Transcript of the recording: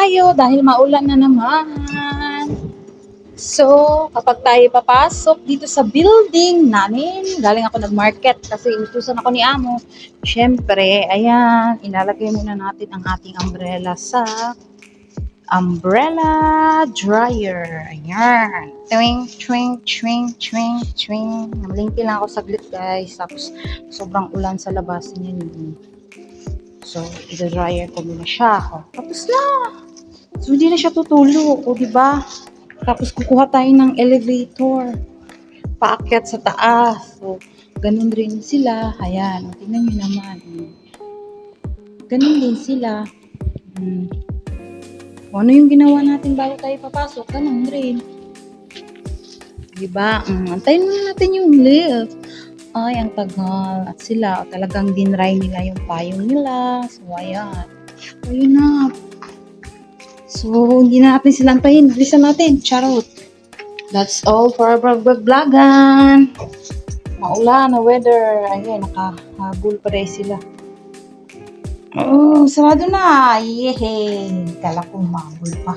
tayo dahil maulan na naman. So, kapag tayo papasok dito sa building namin, galing ako nag-market kasi inutusan ako ni Amo. Siyempre, ayan, inalagay muna natin ang ating umbrella sa umbrella dryer. Ayan. Twing, twing, twing, twing, twing. Namalingki lang ako saglit, guys. Tapos, sobrang ulan sa labas niyan. So, i-dryer ko muna siya. O, tapos na. So, hindi na siya tutulo. O, di ba? Tapos, kukuha tayo ng elevator. Paakyat sa taas. So, ganun rin sila. Ayan. Tingnan nyo naman. Hmm. Ganun din sila. Hmm. Ano yung ginawa natin bago tayo papasok, ganun rin. Diba? Mm, antayin muna natin yung lift. Ay, ang tagal. At sila, talagang dinry nila yung payong nila. So, ayan. Ayun na. So, hindi na natin sila antayin. Bilisan natin. Charot. That's all for our vlog-vlogan. Maulan na weather. Ayun, nakahabol pa rin sila. Oh, sarado na. Yehey. Kala ko mabul pa.